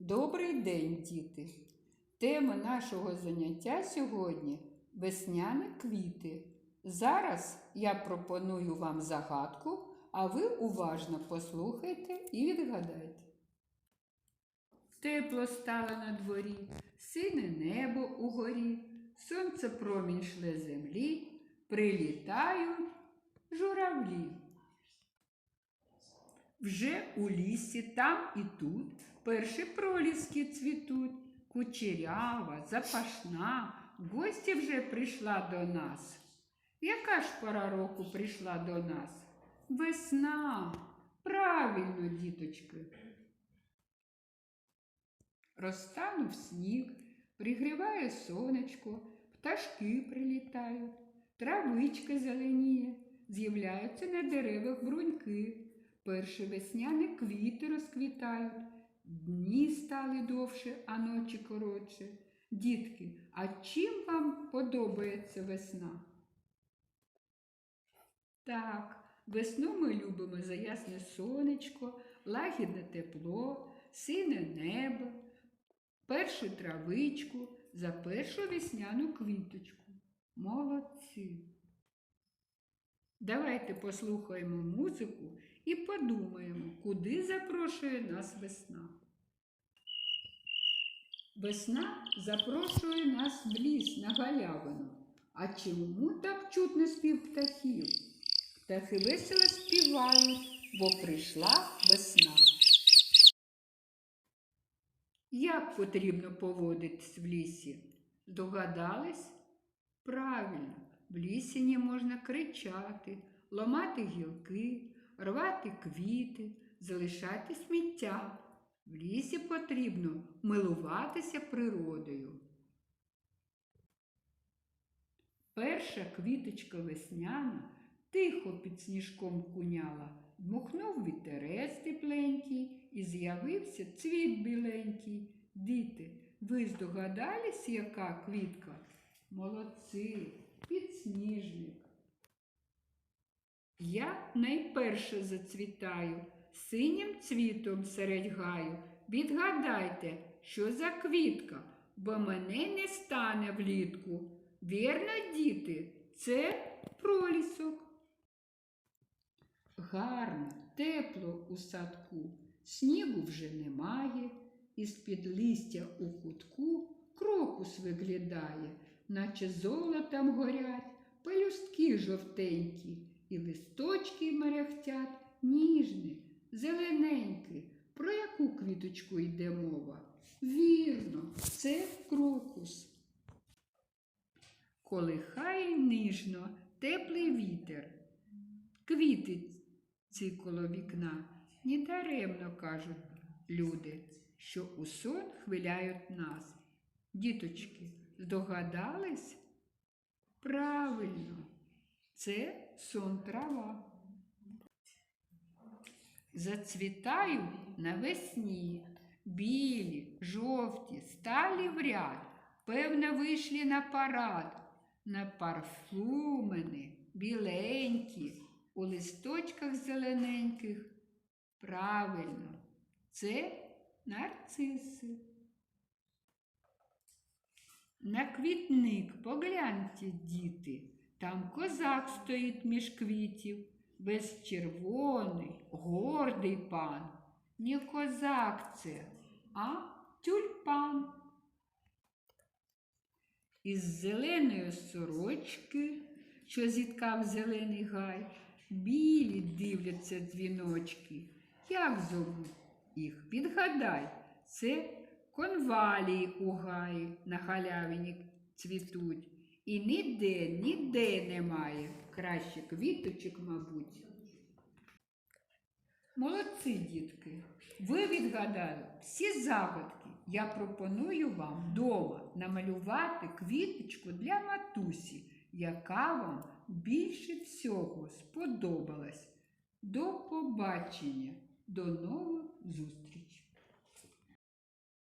Добрий день, діти! Тема нашого заняття сьогодні весняні квіти. Зараз я пропоную вам загадку, а ви уважно послухайте і відгадайте. Тепло стало на дворі, сине небо угорі, сонце промінь шле землі, прилітають журавлі. Вже у лісі там і тут перші проліски цвітуть, кучерява, запашна, гості вже прийшла до нас. Яка ж пора року прийшла до нас? Весна. Правильно, діточки. Розтанув сніг, пригріває сонечко, пташки прилітають, травичка зеленіє, з'являються на деревах бруньки. Перші весняні квіти розквітають, дні стали довше, а ночі коротше. Дітки, а чим вам подобається весна? Так, весну ми любимо за ясне сонечко, лагідне тепло, сине небо, першу травичку, за першу весняну квіточку. Молодці! Давайте послухаємо музику і подумаємо, куди запрошує нас весна. Весна запрошує нас в ліс на галявину. А чому так чутно спів птахів? Птахи весело співають, бо прийшла весна. Як потрібно поводитись в лісі? Догадались? Правильно, в лісі не можна кричати, ламати гілки, рвати квіти, залишати сміття. В лісі потрібно милуватися природою. Перша квіточка весняна тихо під сніжком куняла, дмухнув вітерець тепленький і з'явився цвіт біленький. Діти, ви здогадались, яка квітка? Молодці, підсніжник. Я найперше зацвітаю, синім цвітом серед гаю. Відгадайте, що за квітка, бо мене не стане влітку. Вірно, діти, це пролісок. Гарно, тепло у садку, снігу вже немає, із-під листя у кутку крокус виглядає, наче золотом горять, пелюстки жовтенькі, і листочки мерехтять ніжні, зелененькі. Про яку квіточку йде мова? Вірно, це крокус. Колихає ніжно теплий вітер. Квіти ці коло вікна недаремно кажуть люди, що у сон хвиляють нас. Діточки, здогадались? Правильно, це сон трава. Зацвітаю навесні, білі, жовті, сталі в ряд, певно, вийшли на парад, на парфумени, біленькі, у листочках зелененьких. Правильно, це нарциси. На квітник погляньте, діти, там козак стоїть між квітів, весь червоний, гордий пан. Не козак це, а тюльпан. Із зеленої сорочки, що зіткав зелений гай, білі дивляться дзвіночки. Як зовуть їх? Відгадай, це конвалії у гаї на халявині цвітуть. І ніде, ніде немає краще квіточок, мабуть. Молодці, дітки! Ви відгадали всі загадки. Я пропоную вам вдома намалювати квіточку для матусі, яка вам більше всього сподобалась. До побачення, до нових зустрічей!